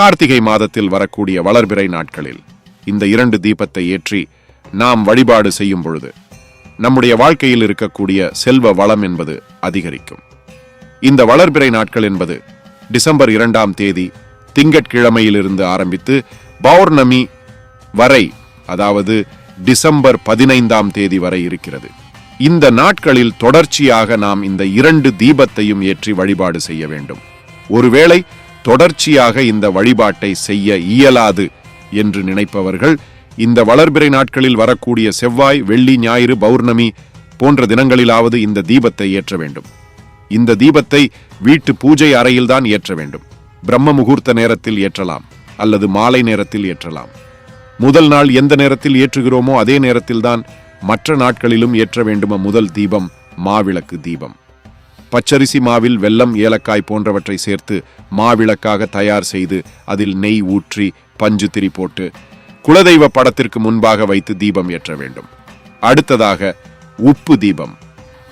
கார்த்திகை மாதத்தில் வரக்கூடிய வளர்பிறை நாட்களில் இந்த இரண்டு தீபத்தை ஏற்றி நாம் வழிபாடு செய்யும் பொழுது நம்முடைய வாழ்க்கையில் இருக்கக்கூடிய செல்வ வளம் என்பது அதிகரிக்கும். இந்த வளர்பிறை நாட்கள் என்பது டிசம்பர் இரண்டாம் தேதி திங்கட்கிழமையிலிருந்து ஆரம்பித்து பௌர்ணமி வரை அதாவது டிசம்பர் பதினைந்தாம் தேதி வரை இருக்கிறது. இந்த நாட்களில் தொடர்ச்சியாக நாம் இந்த இரண்டு தீபத்தையும் ஏற்றி வழிபாடு செய்ய வேண்டும். ஒருவேளை தொடர்ச்சியாக இந்த வழிபாட்டை செய்ய இயலாது என்று நினைப்பவர்கள் இந்த வளர்பிறை நாட்களில் வரக்கூடிய செவ்வாய் வெள்ளி ஞாயிறு பௌர்ணமி போன்ற தினங்களிலாவது இந்த தீபத்தை ஏற்ற வேண்டும். இந்த தீபத்தை வீட்டு பூஜை அறையில்தான் ஏற்ற வேண்டும். பிரம்ம முகூர்த்த நேரத்தில் ஏற்றலாம் அல்லது மாலை நேரத்தில் ஏற்றலாம். முதல் நாள் எந்த நேரத்தில் ஏற்றுகிறோமோ அதே நேரத்தில்தான் மற்ற நாட்களிலும் ஏற்ற வேண்டும முதல் தீபம் மாவிளக்கு தீபம். பச்சரிசி மாவில் வெல்லம் ஏலக்காய் போன்றவற்றை சேர்த்து மாவிளக்காக தயார் செய்து அதில் நெய் ஊற்றி பஞ்சு திரி போட்டு குலதெய்வ படத்திற்கு முன்பாக வைத்து தீபம் ஏற்ற வேண்டும். அடுத்ததாக உப்பு தீபம்.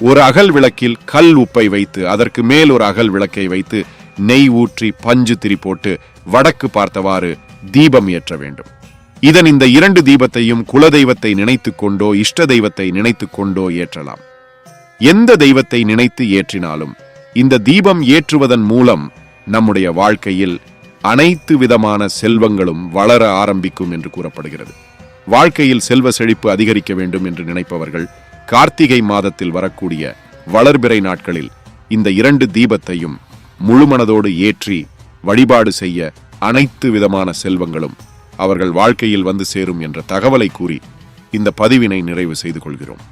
ஒரு அகல் விளக்கில் கல் உப்பை வைத்து அதற்கு மேல் ஒரு அகல் விளக்கை வைத்து நெய் ஊற்றி பஞ்சு திரி போட்டு வடக்கு பார்த்தவாறு தீபம் ஏற்ற வேண்டும். இதன் இந்த இரண்டு தீபத்தையும் குலதெய்வத்தை நினைத்துக் கொண்டோ இஷ்ட தெய்வத்தை நினைத்துக்கொண்டோ ஏற்றலாம். எந்த தெய்வத்தை நினைத்து ஏற்றினாலும் இந்த தீபம் ஏற்றுவதன் மூலம் நம்முடைய வாழ்க்கையில் அனைத்து விதமான செல்வங்களும் வளர ஆரம்பிக்கும் என்று கூறப்படுகிறது. வாழ்க்கையில் செல்வ செழிப்பு அதிகரிக்க வேண்டும் என்று நினைப்பவர்கள் கார்த்திகை மாதத்தில் வரக்கூடிய வளர்பிறை நாட்களில் இந்த இரண்டு தீபத்தையும் முழுமனதோடு ஏற்றி வழிபாடு செய்ய அனைத்து விதமான செல்வங்களும் அவர்கள் வாழ்க்கையில் வந்து சேரும் என்ற தகவலை கூறி இந்த பதிவினை நிறைவு செய்து கொள்கிறோம்.